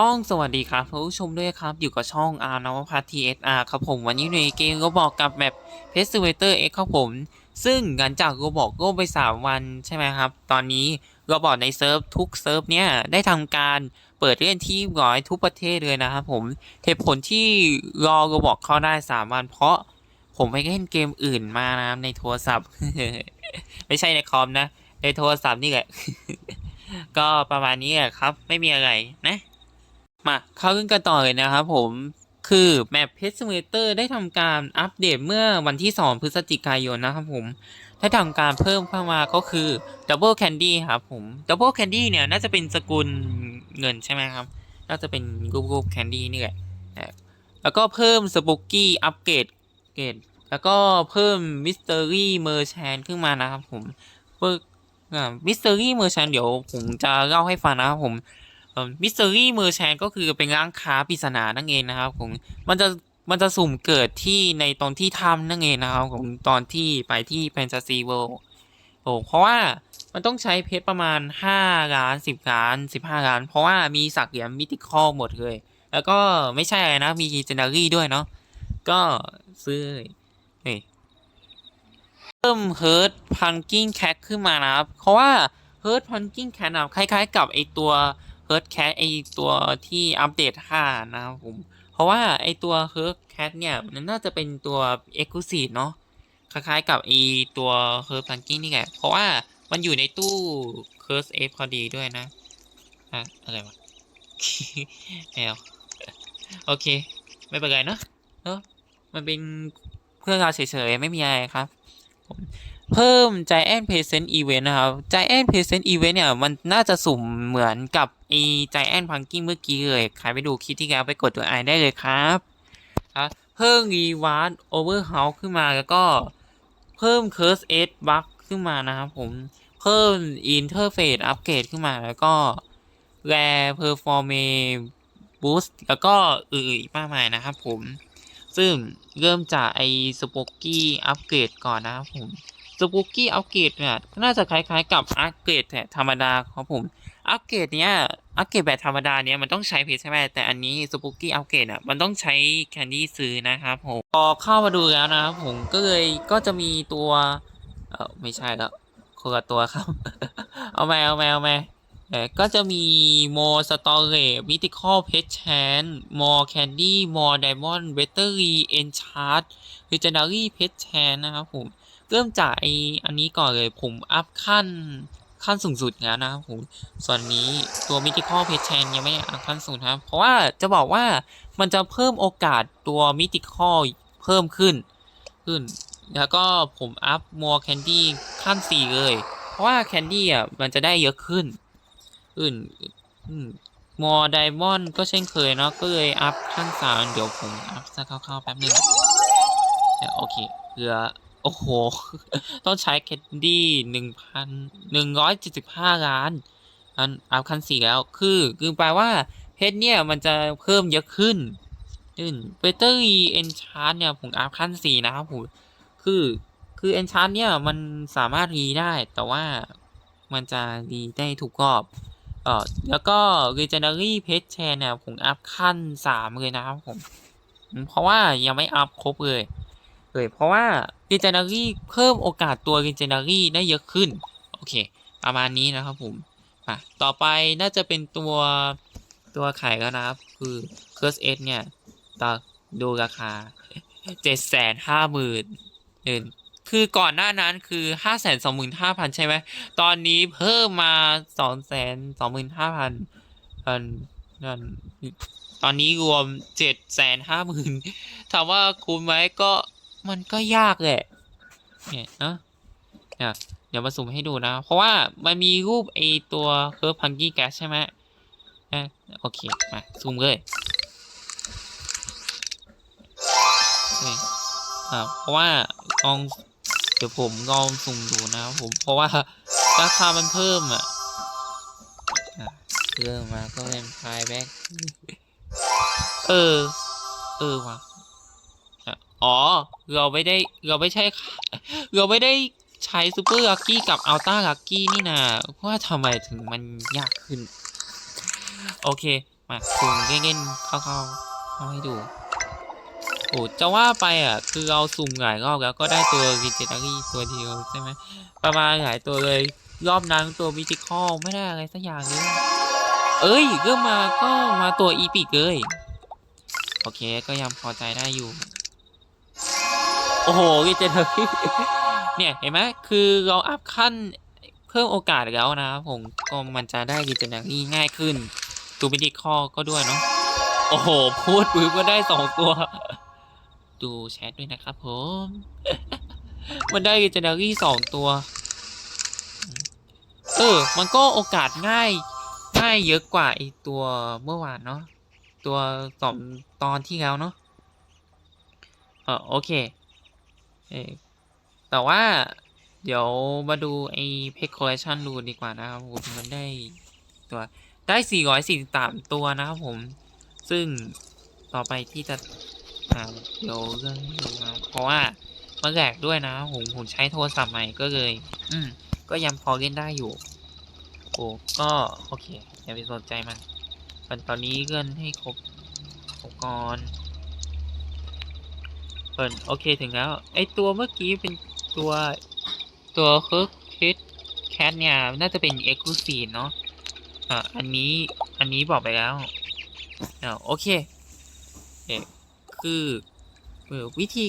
ต้องสวัสดีครับผู้ชมด้วยครับ อยู่กับช่องอาร์นวพัฒน์ทีเอสอาร์ครับผม วันนี้ในเกมก็บอกกับแบบเพสเวเตอร์เอ็กครับผม ซึ่งหลังจากโรบอกก็ไป 3 วันใช่ไหมครับ ตอนนี้โรบอกในเซิร์ฟทุกเซิร์ฟเนี่ย ได้ทำการเปิดเล่นที่ร้อยทุกประเทศเลยนะครับผมเหตุผลที่รอโรบอกเข้าได้ 3 วัน เพราะผมไปเล่นเกมอื่นมานะในโทรศัพท์ ไม่ใช่ในคอมนะ ในโทรศัพท์นี่แหละก็ประมาณนี้แหละครับ ไม่มีอะไรนะ มาเข้าเรื่องกันต่อเลยนะครับผมคือแมปเพชรซิมูเลเตอร์ได้ทำการอัปเดตเมื่อวันที่ 2 พฤศจิกายนนะครับผมได้ทำการเพิ่มเข้ามาก็คือ Double Candy ครับผม Double Candy เนี่ยน่าจะเป็นสกุลเงินใช่ไหมครับ น่าจะเป็นรูปรูป Candy นี่แหละแล้วก็เพิ่มสปุกกี้อัปเกรดเกรดแล้วก็เพิ่ม Mystery Merchant ขึ้นมานะครับผมเพิ่มมิสเตอรี่เมอร์แชนเดี๋ยวผมจะเล่าให้ฟังนะครับผม มิสเตอรี่เมอร์แชนก็คือเป็นร้านค้าปริศนานั่นเองนะครับผมมันจะมันจะสุ่มเกิดที่ในตอนที่ถ้ำนั่นเองนะครับผมตอนที่ไปที่แฟนตาซีเวิลด์โอ้เพราะว่ามันต้องใช้เพชรประมาณ 5 ล้าน 10 ล้าน 15 ล้าน เพราะว่ามีสักเหลี่ยมมิติคอลหมดเลย แล้วก็ไม่ใช่อะไรนะ มีเจนดารี่ด้วยเนาะก็ซื้อเฮ้ยเพิ่มเฮิร์ตพันกิ้งแคทขึ้นมานะครับ เพราะว่าเฮิร์ตพันกิ้งแคทนะคล้ายๆ กับไอตัว เฮิร์ c แคทไอตัวที่อัปเดต 5 นะครับผม เพราะว่าไอตัวเฮิร์ c แคทเนี่ย มันน่าจะเป็นตัว e x c l u s i v e เนาะคล้ายๆกับไอตัวเฮิร์ p พันกิ้งนี่แหละ เพราะว่ามันอยู่ในตู้ Curse F พอดีด้วยนะอะอะไรวะแมวโอเค ไม่เป็นไรเนอะเนอะมันเป็นเพื่อเราเฉยๆ ไม่มีอะไรครับผม เพิ่ม Giant Present Event นะครับ Giant Present Event เนี่ย มันน่าจะสุ่มเหมือนกับไอ้ Giant Pumpkin เมื่อกี้เลย ใครไปดูคลิปที่แล้วไปกดตัวไอได้เลยครับครับเพิ่ม Reward Overhouse ขึ้นมาแล้วก็เพิ่ม Curse S Bug ขึ้นมานะครับผม เพิ่ม Interface Upgrade ขึ้นมาแล้วก็ Rare Performance Boost แล้วก็อื่นๆอีกมากมายนะครับผม ซึ่งเริ่มจากไอ้ Spooky Upgrade ก่อนนะครับผม สปุกกี้อัปเกรดเนี่ยน่าจะคล้ายๆกับอัปเกรดธรรมดาครับผมอัปเกรดเนี้ยอัปเกรดแบบธรรมดาเนี้ยมันต้องใช้เพชรใช่ไหมแต่อันนี้สปุกกี้อัปเกรดอะมันต้องใช้แคนดี้ซื้อนะครับผมพอเข้ามาดูแล้วนะครับผมก็เลยก็จะมีตัวเออไม่ใช่แล้วคนละตัวครับ เอาไหมเอาไหมเอาไหมเออก็จะมี more storage mythical pet chance more candy more diamond battery enchant legendary pet chance นะครับผม เริ่มจากไออันนี้ก่อนเลยผมอัพขั้นขั้นสูงสุดแล้วนะครับผมส่วนนี้ตัว Mythical p a t c h a n ยังไม่ได้อัพขั้นสูงนะครับ เพราะว่าจะบอกว่ามันจะเพิ่มโอกาสตัว Mythical เพิ่มขึ้นขึ้น แล้วก็ผมอัพ More Candy ขั้น4เลย เพราะว่า Candy อะมันจะได้เยอะขึ้นขึ้นม More Diamond ก็เช่นเคยเนาะก็เลยอัพขั้น3เดี๋ยวผมอัพสักคร่าวๆแป๊บหนึงโอเคเหลือ โอ้โห ต้องใช้แคนดี้หนึ่งพันหนึ่งร้อยเจ็ดสิบห้าล้านอันอัพขั้นสี่แล้ว คือคือแปลว่าเพชรเนี่ยมันจะเพิ่มเยอะขึ้นขึ้นเบเตอรี่เอนชาร์เนี่ยผมอัพขั้นสี่นะครับผมคือคือเอนชาร์เนี่ยมันสามารถรีได้ แต่ว่ามันจะรีได้ทุกรอบเออแล้วก็ Legendary Pet Chain เนี่ยผมอัพขั้นสามเลยนะครับผม เพราะว่ายังไม่อัพครบเลย เลยเพราะว่า Legendary เพิ่มโอกาสตัว Legendary ได้เยอะขึ้น โอเค ประมาณนี้นะครับผมอะต่อไปน่าจะเป็นตัวตัวขายแล้วนะครับ คือ Curse S เนี่ยต่อดูราคาเจ็ดแสนห้าหมื่นเนคือก่อนหน้านั้นคือห้าแสนสองหมื่นห้าพันใช่ไหม ตอนนี้เพิ่มมาสองแสนสองหมื่นห้าพันพันนั่นตอนนี้รวมเจ็ดแสนห้าหมื่นถามว่าคุ้มไหมก็ มันก็ยากแหละเนี่ยนะเนี่ยเดี๋ยวมาสุ่มให้ดูนะ เพราะว่ามันมีรูปไอตัวเคิร์ฟพังกี้แก๊สใช่ไหมนะโอเค มาซูมเลยนี่อ่าเพราะว่าลองเดี๋ยวผมลองสุ่มดูนะครับผมเพราะว่าราคามันเพิ่มอะอะเริ่มมาก็เป็นพายแบ็กเออ เออว่ะอ๋อ เราไม่ได้เราไม่ใช่เราไม่ได้ใช้ซูเปอร์ลักกี้กับอัลต้าลักกี้นี่นะว่าทำไมถึงมันยากขึ้น โอเค มาสุ่มเล่นๆเข้าๆเอาให้ดู โอ้จะว่าไปอะ คือเราสุ่มหลายรอบแล้วก็ได้ตัว legendary ตัวเดียวใช่ไหมประมาณหลายตัวเลย รอบนั้นตัว mythical ไม่ได้อะไรสักอย่างเลย เอ้ยเริ่มมาก็มาตัวอีพิกเลย โอเคก็ยังพอใจได้อยู่ โอ้โห legendary เนี่ยเห็นไหมคือเราอัพขั้นเพิ่มโอกาสแล้วนะครับผมก็มันจะได้ legendary ง่ายขึ้นตัว mythical ก็ด้วยเนาะโอ้โห พูดปึ๊บก็ได้สองตัว ดูแชทด้วยนะครับผม มันได้ legendary สองตัว เออ มันก็โอกาสง่าย ง่ายเยอะกว่าไอตัวเมื่อวานเนาะตัวสองตอนที่แล้วเนาะเออโอเค แต่ว่าเดี๋ยวมาดูไอ้เพจคอลเลชันดูดีกว่านะครับผมมันได้ตัวได้ 443 ตัวนะครับผม ซึ่งต่อไปที่จะเดี๋ยวเรื่องดูนะเพราะว่ามันแหลกด้วยนะผมผมใช้โทรศัพท์ใหม่ก็เลย อืม ก็ยังพอเล่นได้อยู่ โอ้ก็โอเค อย่าไปสนใจมันมันตอนนี้เกินให้ครบครบก่อน เปิดโอเคถึงแล้ว ไอตัวเมื่อกี้เป็นตัวตัวเคิร์กคิดแคทเนี่ย น่าจะเป็นเอ็กซ์คลูซีฟเนาะอ่าอันนี้อันนี้บอกไปแล้วอ่าโอเคเอกคือเออวิธี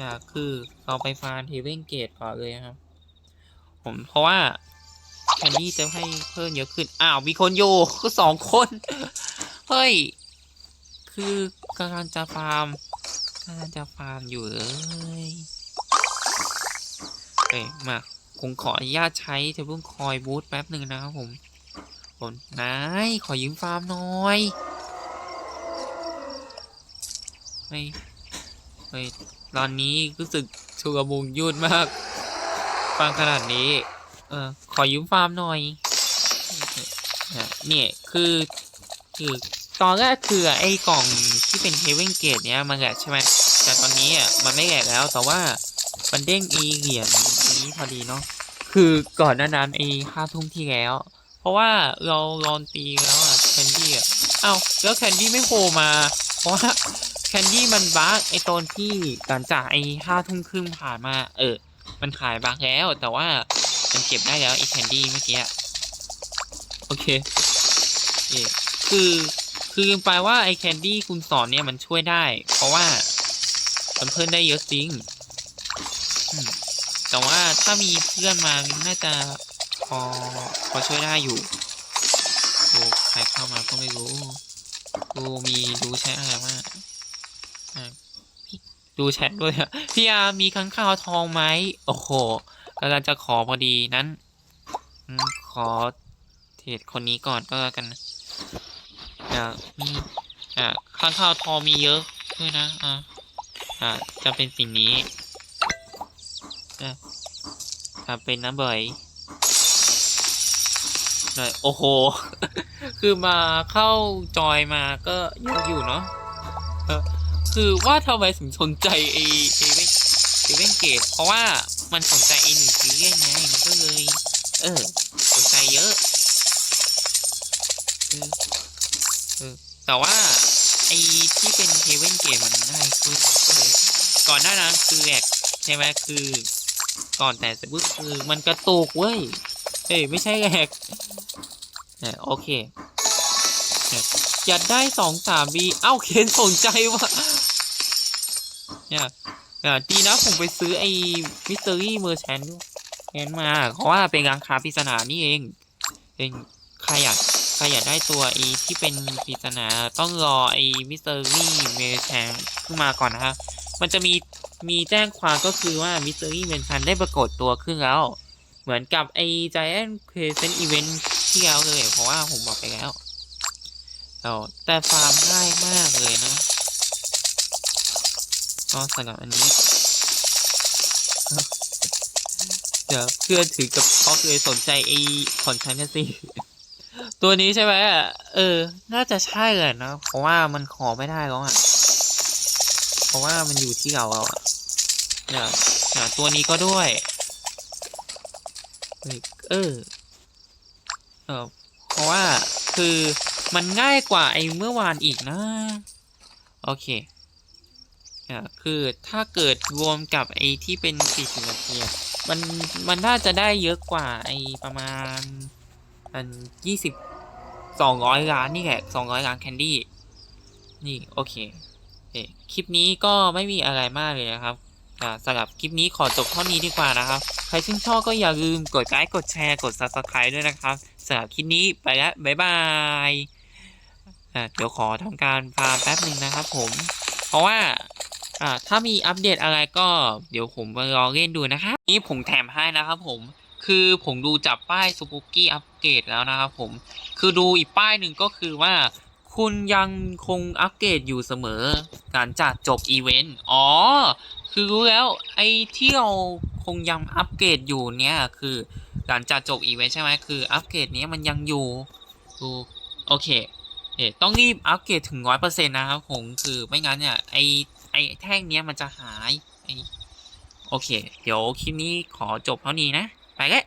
อ่าคือเราไปฟาร์มเทเวนเกตก่อนเลยครับ ผมเพราะว่าแคนดี้จะให้เพิ่มเยอะขึ้น อ้าว มีคนโยก็สองคน เฮ้ย คือกำลังจะฟาร์ม กำลังจะฟาร์มอยู่เลยเอ้ยมาผมขออนุญาตใช้เทเบิลคอยบูทแป๊บหนึ่งนะครับผมผมนายขอยืมฟาร์มหน่อยเฮ้ยเฮ้ยตอนนี้รู้สึกชุกมุงยุ่นมากฟังขนาดนี้ เออขอยืมฟาร์มหน่อยเนี่ยคือคือตอนแรกคือไอ้กล่องที่เป็นเฮเวนเกตเนี้ยมันแหละใช่ไหม นี้อะมันไม่แหละแล้ว แต่ว่ามันเด้งอีเหรียญนี้พอดีเนาะคือก่อนหน้านั้นไอ้ห้าทุ่มที่แล้ว เพราะว่าเราลองตีแล้วอะแคนดี้อะเอ้าแล้วแคนดี้ไม่โผล่มา เพราะว่าแคนดี้มันบั๊กไอ้ตอนที่หลังจากไอ้ห้าทุ่มครึ่งผ่านมา เออ มันขายบั๊กแล้ว แต่ว่ามันเก็บได้แล้วไอ้แคนดี้เมื่อกี้โอเคเอคือคือลืมไปว่าไอ้แคนดี้คุณสอนเนี่ยมันช่วยได้ เพราะว่า มันเพิ่มได้เยอะจริงแต่ว่าถ้ามีเพื่อนมาน่าจะพอพอช่วยได้อยู่โอ้ใครเข้ามาก็ไม่รู้ดูมีดูแชทอะไรมากดูแชทด้วยพี่อามีค้างคาวทองไหมโอ้โหกำลังจะขอพอดีนั้นขอเทรดคนนี้ก่อนก็แล้วกันอ่ามีอ่าค้างคาวทองมีเยอะด้วยนะอ่า อ่าจะเป็นสิ่งนี้อ่าจะเป็นน้ำเบยหน่อยโอ้โห คือมาเข้าจอยมาก็เยอะอยู่เนาะคือว่าทำไมถึงสนใจไอ้ไอ้เว่นไอ้เว่นเกตเพราะว่ามันสนใจไอ้หนึ่งซีเรียสไงมันก็เลย เออ สนใจเยอะ เออแต่ว่า ไอ้ที่เป็นเฮเวนเกตมันง่ายขึ้นก็เลยก่อนหน้านั้นคือแหลกใช่ไหมคือ ก่อนแต่เสร็จปุ๊บคือมันกระตุกเว้ยเอ้ยไม่ใช่แหลกเนี่ยโอเคเนี่ยอยากได้สองสามบีเอ้าเคนสนใจวะเนี่ยเนี่ยดีนะผมไปซื้อไอ้มิสเตอรี่เมอร์แชนแนมาเพราะว่าเป็นราคาปริศนานี่เองเป็นใครอยาก รอยากได้ตัวไอ้ที่เป็นปริศนาต้องรอไอ้มิสเตอรี่เมอร์แชนขึ้นมาก่อนนะครับ มันจะมีมีแจ้งความก็คือว่ามิสเตอรี่เมอร์แชนได้ปรากฏตัวขึ้นแล้ว เหมือนกับไอ้ Giant Crescent Event ที่แล้วเลย เพราะว่าผมบอกไปแล้วแต่ฟาร์มง่ายมากเลยนะก็สำหรับอันนี้เดี๋ยวเพื่อนถือกับเขาเลยสนใจไอ้คอนเทนต์สิ ตัวนี้ใช่ไหมอะเออ น่าจะใช่เลยนะเพราะว่ามันขอไม่ได้แล้วอะ เพราะว่ามันอยู่ที่เราแล้วอะเนี่ยเนี่ยตัวนี้ก็ด้วย เออ เออ เพราะว่าคือมันง่ายกว่าไอ้เมื่อวานอีกนะ โอเคอ่าคือถ้าเกิดรวมกับไอ้ที่เป็น 40 นาที มัน มันน่าจะได้เยอะกว่าไอ้ประมาณ อัน20 200ล้านนี่แหละ200ล้านแคนดี้นี่โอเคคลิปนี้ก็ไม่มีอะไรมากเลยนะครับสำหรับคลิปนี้ขอจบเท่านี้ดีกว่านะครับ ใครชื่นชอบก็อย่าลืมกดไลค์กดแชร์กด subscribe ด้วยนะครับสำหรับคลิปนี้ไปแล้วบ๊ายบายเดี๋ยวขอทำการฟาร์มแป๊บหนึ่งนะครับผม เพราะว่าถ้ามีอัปเดตอะไรก็เดี๋ยวผมไปรอเล่นดูนะครับ นี่ผมแถมให้นะครับผม คือผมดูจับป้ายซูปุกี้อัปเกรดแล้วนะครับผมคือดูอีกป้ายหนึ่งก็คือว่า คุณยังคงอัปเกรดอยู่เสมอหลังจากจบอีเวนต์อ๋อ คือรู้แล้วไอ้ที่เราคงยังอัปเกรดอยู่เนี่ยคือหลังจากจบอีเวนต์ใช่ไหมคืออัปเกรดนี้มันยังอยู่ดูโอเคเอต้องรีบอัปเกรดถึงร้อยเปอร์เซ็นต์นะครับผมคือไม่งั้นเนี่ยไอไอแท่งเนี้ยมันจะหายไอโอเค เดี๋ยวคลิปนี้ขอจบเท่านี้นะ ไปแล้ว